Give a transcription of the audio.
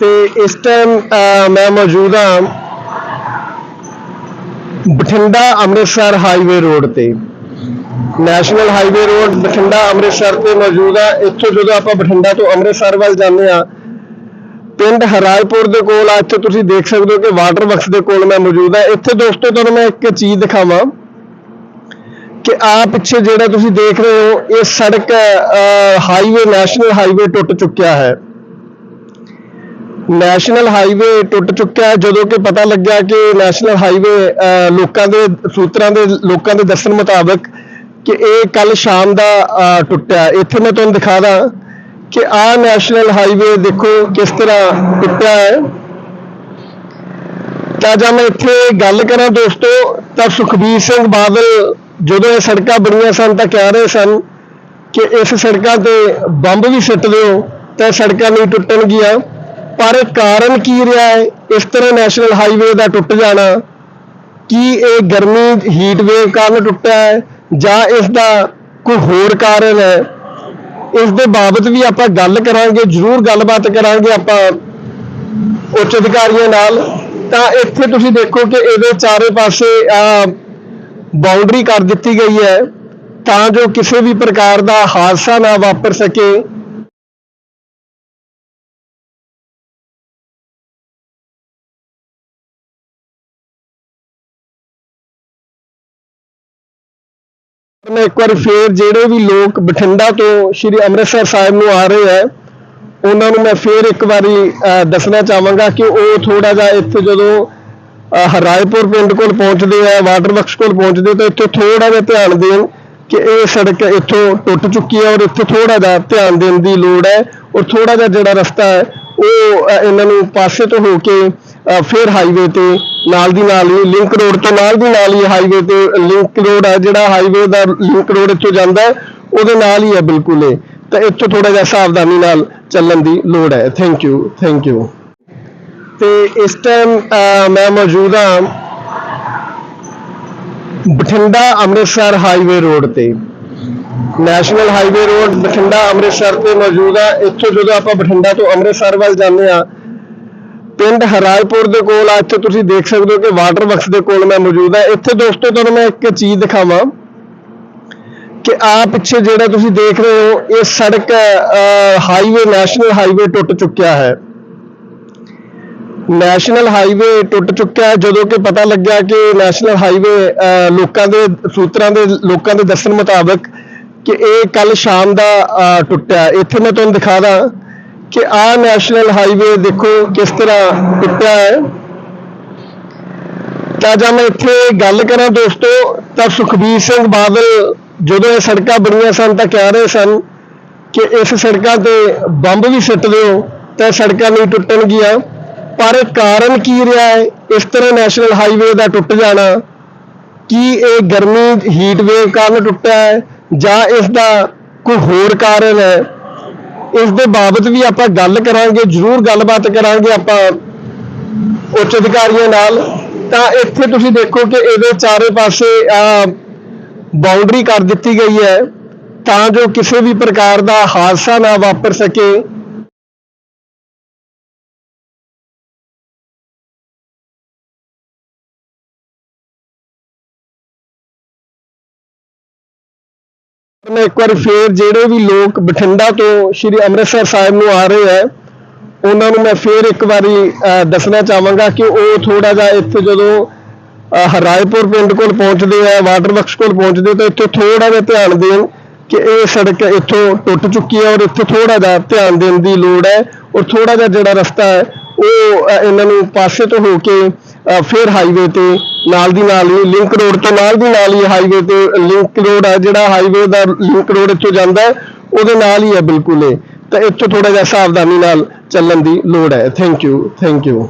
ਤੇ ਇਸ ਟਾਈਮ ਮੈਂ ਮੌਜੂਦ ਹਾਂ ਬਠਿੰਡਾ ਅੰਮ੍ਰਿਤਸਰ ਹਾਈਵੇ ਰੋਡ ਤੇ। National highway road Bathinda Amritsar ਤੇ ਮੌਜੂਦ ਆ। ਇੱਥੋਂ ਜਦੋਂ ਆਪਾਂ ਬਠਿੰਡਾ ਤੋਂ ਅੰਮ੍ਰਿਤਸਰ ਵੱਲ ਜਾਂਦੇ ਆ ਪਿੰਡ ਹਰਾਇਪੁਰ ਦੇ ਕੋਲ ਆ, ਇੱਥੇ ਤੁਸੀਂ ਦੇਖ ਸਕਦੇ ਹੋ ਕਿ ਵਾਟਰ ਵਰਕਸ ਦੇ ਕੋਲ ਮੈਂ ਮੌਜੂਦ ਆ ਇੱਥੇ ਦੋਸਤੋ, ਤੁਹਾਨੂੰ ਮੈਂ ਇੱਕ ਚੀਜ਼ ਦਿਖਾਵਾਂ ਕਿ ਆ ਪਿੱਛੇ ਜਿਹੜਾ ਤੁਸੀਂ ਦੇਖ ਰਹੇ ਹੋ, ਇਹ ਸੜਕ ਹਾਈਵੇ ਨੈਸ਼ਨਲ ਹਾਈਵੇ ਟੁੱਟ ਚੁੱਕਿਆ ਹੈ। ਨੈਸ਼ਨਲ ਹਾਈਵੇ ਟੁੱਟ ਚੁੱਕਿਆ ਹੈ। ਜਦੋਂ ਕਿ ਪਤਾ ਲੱਗਿਆ ਕਿ ਨੈਸ਼ਨਲ ਹਾਈਵੇ ਲੋਕਾਂ ਦੇ ਸੂਤਰਾਂ ਦੇ, ਲੋਕਾਂ ਦੇ ਦੱਸਣ ਮੁਤਾਬਕ ਕਿ ਇਹ ਕੱਲ ਸ਼ਾਮ ਦਾ ਟੁੱਟਿਆ। ਇੱਥੇ ਮੈਂ ਤੁਹਾਨੂੰ ਦਿਖਾ ਦਾਂ ਕਿ ਆ ਨੈਸ਼ਨਲ ਹਾਈਵੇ ਦੇਖੋ ਕਿਸ ਤਰ੍ਹਾਂ ਟੁੱਟਿਆ ਹੈ। ਤਾਂ ਜੇ ਮੈਂ ਇੱਥੇ ਗੱਲ ਕਰਾਂ ਦੋਸਤੋ, ਤਾਂ ਸੁਖਬੀਰ ਸਿੰਘ ਬਾਦਲ ਜਦੋਂ ਇਹ ਸੜਕਾਂ ਬਣੀਆਂ ਸਨ ਤਾਂ ਕਹਿ ਰਹੇ ਸਨ ਕਿ ਇਸ ਸੜਕਾਂ ਤੇ ਬੰਬ ਵੀ ਸਿੱਟ ਦਿਓ, ਤਾਂ ਇਹ ਸੜਕਾਂ ਨਹੀਂ ਟੁੱਟਣਗੀਆਂ। ਪਰ ਕਾਰਨ ਕੀ ਰਿਹਾ ਹੈ? ਇਸ ਤਰ੍ਹਾਂ ਨੈਸ਼ਨਲ ਹਾਈਵੇ ਦਾ ਟੁੱਟ ਜਾਣਾ, ਕੀ ਇਹ ਗਰਮੀ ਹੀਟ ਵੇਵ ਕਾਰਨ ਟੁੱਟਿਆ ਹੈ? ਜਾਂ ਇਸ ਦਾ ਕੋਈ ਹੋਰ ਕਾਰਨ ਹੈ? ਇਸ ਦੇ ਬਾਬਤ ਵੀ ਆਪਾਂ ਗੱਲ ਕਰਾਂਗੇ, ਜ਼ਰੂਰ ਗੱਲਬਾਤ ਕਰਾਂਗੇ ਆਪਾਂ ਉੱਚ ਅਧਿਕਾਰੀਆਂ ਨਾਲ। ਤਾਂ ਇੱਥੇ ਤੁਸੀਂ ਦੇਖੋ ਕਿ ਇਹਦੇ ਚਾਰੇ ਪਾਸੇ ਆ ਬਾਉਂਡਰੀ ਕਰ ਦਿੱਤੀ ਗਈ ਹੈ, ਤਾਂ ਜੋ ਕਿਸੇ ਵੀ ਪ੍ਰਕਾਰ ਦਾ ਹਾਦਸਾ ਨਾ ਵਾਪਰ ਸਕੇ। ਮੈਂ ਇੱਕ ਵਾਰ ਫੇਰ ਜਿਹੜੇ ਵੀ ਲੋਕ ਬਠਿੰਡਾ ਤੋਂ ਸ਼੍ਰੀ ਅੰਮ੍ਰਿਤਸਰ ਸਾਹਿਬ ਨੂੰ ਆ ਰਹੇ ਹੈ ਉਹਨਾਂ ਨੂੰ ਮੈਂ ਫੇਰ ਇੱਕ ਵਾਰੀ ਦੱਸਣਾ ਚਾਹਾਂਗਾ ਕਿ ਉਹ ਥੋੜਾ ਜਿਹਾ ਇੱਥੇ ਜਦੋਂ ਅਹ, ਹਰਾਇਪੁਰ ਪਿੰਡ ਕੋਲ ਪਹੁੰਚਦੇ ਆ ਵਾਟਰ ਵਰਕਸ ਕੋਲ ਪਹੁੰਚਦੇ ਤਾਂ ਇੱਥੇ ਥੋੜਾ ਜਿਹਾ ਧਿਆਨ ਦੇਣ ਕਿ ਇਹ ਸੜਕ ਇੱਥੋਂ ਟੁੱਟ ਚੁੱਕੀ ਹੈ ਔਰ ਇੱਥੇ ਥੋੜਾ ਜਿਹਾ ਧਿਆਨ ਦੇਣ ਦੀ ਲੋੜ ਹੈ ਔਰ ਥੋੜਾ ਜਿਹਾ ਜਿਹੜਾ ਰਸਤਾ ਹੈ ਉਹ ਇਹਨਾਂ ਨੂੰ ਪਾਸੇ ਤੋਂ ਹੋ ਕੇ ਫਿਰ ਹਾਈਵੇ ਤੇ ਨਾਲ ਦੀ ਨਾਲ ਹੀ ਲਿੰਕ ਰੋਡ ਤੋਂ ਨਾਲ ਦੀ ਨਾਲ ਹੀ ਹਾਈਵੇ ਤੇ ਲਿੰਕ ਰੋਡ ਹੈ ਜਿਹੜਾ ਹਾਈਵੇ ਦਾ ਲਿੰਕ ਰੋਡ ਇੱਥੋਂ ਜਾਂਦਾ ਹੈ, ਉਹਦੇ ਨਾਲ ਹੀ ਹੈ ਬਿਲਕੁਲ ਇਹ। ਤਾਂ ਇੱਥੋਂ ਥੋੜਾ ਜਿਹਾ ਸਾਵਧਾਨੀ ਨਾਲ ਚੱਲਣ ਦੀ ਲੋੜ ਹੈ। ਥੈਂਕ ਯੂ ਥੈਂਕ ਯੂ ਤੇ ਇਸ ਟਾਈਮ ਮੈਂ ਮੌਜੂਦ ਹਾਂ ਬਠਿੰਡਾ ਅੰਮ੍ਰਿਤਸਰ ਹਾਈਵੇ ਰੋਡ ਤੇ। National highway road Bathinda Amritsar ਤੇ ਮੌਜੂਦ ਆ। ਇੱਥੋਂ ਜਦੋਂ ਆਪਾਂ ਬਠਿੰਡਾ ਤੋਂ ਅੰਮ੍ਰਿਤਸਰ ਵੱਲ ਜਾਂਦੇ ਆ ਪਿੰਡ ਹਰਾਇਪੁਰ ਦੇ ਕੋਲ ਆ ਇੱਥੇ ਤੁਸੀਂ ਦੇਖ ਸਕਦੇ ਹੋ ਕਿ ਵਾਟਰ ਵਰਕਸ ਦੇ ਕੋਲ ਮੈਂ ਮੌਜੂਦ ਹਾਂ। ਇੱਥੇ ਦੋਸਤੋ ਤੁਹਾਨੂੰ ਮੈਂ ਇੱਕ ਚੀਜ਼ ਦਿਖਾਵਾਂ ਕਿ ਆ ਪਿੱਛੇ ਜਿਹੜਾ ਤੁਸੀਂ ਦੇਖ ਰਹੇ ਹੋ ਇਹ ਸੜਕ ਹਾਈਵੇ ਨੈਸ਼ਨਲ ਹਾਈਵੇ ਟੁੱਟ ਚੁੱਕਿਆ ਹੈ। ਨੈਸ਼ਨਲ ਹਾਈਵੇ ਟੁੱਟ ਚੁੱਕਿਆ ਹੈ ਜਦੋਂ ਕਿ ਪਤਾ ਲੱਗਿਆ ਕਿ ਨੈਸ਼ਨਲ ਹਾਈਵੇ ਲੋਕਾਂ ਦੇ ਸੂਤਰਾਂ ਦੇ ਲੋਕਾਂ ਦੇ ਦੱਸਣ ਮੁਤਾਬਕ ਕਿ ਇਹ ਕੱਲ ਸ਼ਾਮ ਦਾ ਅਹ, ਟੁੱਟਿਆ। ਇੱਥੇ ਮੈਂ ਤੁਹਾਨੂੰ ਦਿਖਾ ਦਾਂ ਕਿ ਆ ਨੈਸ਼ਨਲ ਹਾਈਵੇ ਦੇਖੋ ਕਿਸ ਤਰ੍ਹਾਂ ਟੁੱਟਿਆ ਹੈ। ਤਾਂ ਜੇ ਮੈਂ ਇੱਥੇ ਗੱਲ ਕਰਾਂ ਦੋਸਤੋ, ਤਾਂ ਸੁਖਬੀਰ ਸਿੰਘ ਬਾਦਲ ਜਦੋਂ ਇਹ ਸੜਕਾਂ ਬਣੀਆਂ ਸਨ ਤਾਂ ਕਹਿ ਰਹੇ ਸਨ ਕਿ ਇਸ ਸੜਕਾਂ ਤੇ ਬੰਬ ਵੀ ਸਿੱਟ ਦਿਓ, ਤਾਂ ਇਹ ਸੜਕਾਂ ਨਹੀਂ ਟੁੱਟਣਗੀਆਂ ਪਰ ਇਹ ਕਾਰਨ ਕੀ ਰਿਹਾ ਹੈ? ਇਸ ਤਰ੍ਹਾਂ ਨੈਸ਼ਨਲ ਹਾਈਵੇ ਦਾ ਟੁੱਟ ਜਾਣਾ, ਕੀ ਇਹ ਗਰਮੀ ਹੀਟ ਵੇਵ ਕਾਰਨ ਟੁੱਟਿਆ ਹੈ ਜਾਂ ਇਸ ਦਾ ਕੋਈ ਹੋਰ ਕਾਰਨ ਹੈ? ਇਸ ਦੇ ਬਾਬਤ ਵੀ ਆਪਾਂ ਗੱਲ ਕਰਾਂਗੇ, ਜ਼ਰੂਰ ਗੱਲਬਾਤ ਕਰਾਂਗੇ ਆਪਾਂ ਉੱਚ ਅਧਿਕਾਰੀਆਂ ਨਾਲ। ਤਾਂ ਇੱਥੇ ਤੁਸੀਂ ਦੇਖੋ ਕਿ ਇਹਦੇ ਚਾਰੇ ਪਾਸੇ ਆ ਬਾਉਂਡਰੀ ਕਰ ਦਿੱਤੀ ਗਈ ਹੈ ਤਾਂ ਜੋ ਕਿਸੇ ਵੀ ਪ੍ਰਕਾਰ ਦਾ ਹਾਦਸਾ ਨਾ ਵਾਪਰ ਸਕੇ। ਮੈਂ ਇੱਕ ਵਾਰ ਫੇਰ ਜਿਹੜੇ ਵੀ ਲੋਕ ਬਠਿੰਡਾ ਤੋਂ ਸ਼੍ਰੀ ਅੰਮ੍ਰਿਤਸਰ ਸਾਹਿਬ ਨੂੰ ਆ ਰਹੇ ਹੈ ਉਹਨਾਂ ਨੂੰ ਮੈਂ ਫੇਰ ਇੱਕ ਵਾਰੀ ਦੱਸਣਾ ਚਾਹਾਂਗਾ ਕਿ ਉਹ ਥੋੜਾ ਜਿਹਾ ਇੱਥੇ ਜਦੋਂ ਅਹ, ਹਰਾਇਪੁਰ ਪਿੰਡ ਕੋਲ ਪਹੁੰਚਦੇ ਆ ਵਾਟਰ ਵਰਕਸ ਕੋਲ ਪਹੁੰਚਦੇ ਤਾਂ ਇੱਥੇ ਥੋੜਾ ਜਿਹਾ ਧਿਆਨ ਦੇਣ ਕਿ ਇਹ ਸੜਕ ਇੱਥੋਂ ਟੁੱਟ ਚੁੱਕੀ ਹੈ ਔਰ ਇੱਥੇ ਥੋੜਾ ਜਿਹਾ ਧਿਆਨ ਦੇਣ ਦੀ ਲੋੜ ਹੈ ਔਰ ਥੋੜਾ ਜਿਹਾ ਜਿਹੜਾ ਰਸਤਾ ਹੈ ਉਹ ਇਹਨਾਂ ਨੂੰ ਪਾਸੇ ਤੋਂ ਹੋ ਕੇ ਫਿਰ ਹਾਈਵੇ ਤੇ ਨਾਲ ਦੀ ਨਾਲ ਹੀ ਲਿੰਕ ਰੋਡ ਤੋਂ ਨਾਲ ਦੀ ਨਾਲ ਹੀ ਹਾਈਵੇ ਤੇ ਲਿੰਕ ਰੋਡ ਹੈ ਜਿਹੜਾ ਹਾਈਵੇ ਦਾ ਲਿੰਕ ਰੋਡ ਇੱਥੋਂ ਜਾਂਦਾ ਹੈ, ਉਹਦੇ ਨਾਲ ਹੀ ਹੈ ਬਿਲਕੁਲ ਇਹ। ਤਾਂ ਇੱਥੋਂ ਥੋੜਾ ਜਿਹਾ ਸਾਵਧਾਨੀ ਨਾਲ ਚੱਲਣ ਦੀ ਲੋੜ ਹੈ। Thank you thank you